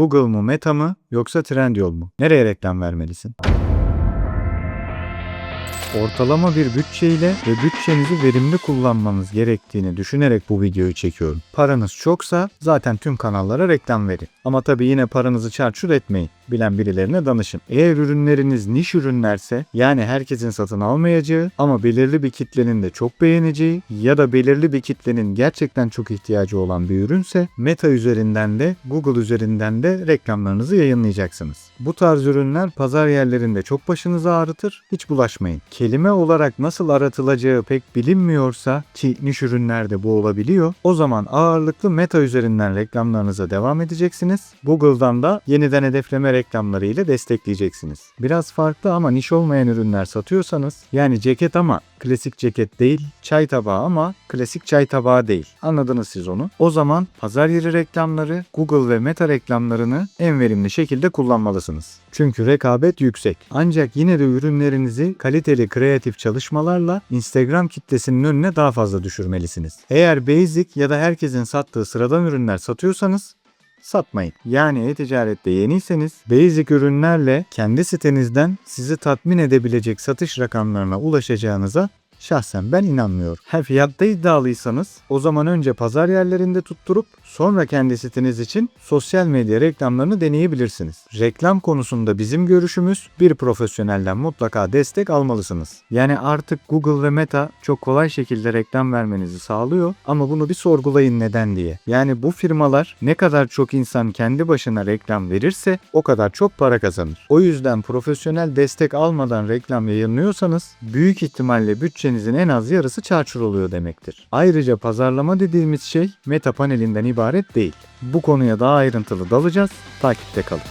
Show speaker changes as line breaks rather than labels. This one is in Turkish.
Google mu, Meta mı yoksa Trendyol mu? Nereye reklam vermelisin? Ortalama bir bütçeyle ve bütçenizi verimli kullanmanız gerektiğini düşünerek bu videoyu çekiyorum. Paranız çoksa zaten tüm kanallara reklam verin. Ama tabii yine paranızı çarçur etmeyin. Bilen birilerine danışın. Eğer ürünleriniz niş ürünlerse yani herkesin satın almayacağı ama belirli bir kitlenin de çok beğeneceği ya da belirli bir kitlenin gerçekten çok ihtiyacı olan bir ürünse Meta üzerinden de Google üzerinden de reklamlarınızı yayınlayacaksınız. Bu tarz ürünler pazar yerlerinde çok başınızı ağrıtır. Hiç bulaşmayın. Kelime olarak nasıl aratılacağı pek bilinmiyorsa ki niş ürünlerde bu olabiliyor. O zaman ağırlıklı Meta üzerinden reklamlarınıza devam edeceksiniz. Google'dan da yeniden hedefleme reklamları ile destekleyeceksiniz. Biraz farklı ama niş olmayan ürünler satıyorsanız yani ceket ama klasik ceket değil, çay tabağı ama klasik çay tabağı değil. Anladınız siz onu. O zaman pazar yeri reklamları, Google ve Meta reklamlarını en verimli şekilde kullanmalısınız. Çünkü rekabet yüksek. Ancak yine de ürünlerinizi kaliteli kreatif çalışmalarla Instagram kitlesinin önüne daha fazla düşürmelisiniz. Eğer basic ya da herkesin sattığı sıradan ürünler satıyorsanız satmayın. Yani e-ticarette yeniyseniz basic ürünlerle kendi sitenizden sizi tatmin edebilecek satış rakamlarına ulaşacağınıza şahsen ben inanmıyorum. Ha fiyatta iddialıysanız o zaman önce pazar yerlerinde tutturup sonra kendi siteniz için sosyal medya reklamlarını deneyebilirsiniz. Reklam konusunda bizim görüşümüz bir profesyonelden mutlaka destek almalısınız. Yani artık Google ve Meta çok kolay şekilde reklam vermenizi sağlıyor ama bunu bir sorgulayın neden diye. Yani bu firmalar ne kadar çok insan kendi başına reklam verirse o kadar çok para kazanır. O yüzden profesyonel destek almadan reklam yayınlıyorsanız büyük ihtimalle bütçenizin en az yarısı çarçur oluyor demektir. Ayrıca pazarlama dediğimiz şey Meta panelinden ibaret değil. Bu konuya daha ayrıntılı dalacağız. Takipte kalın.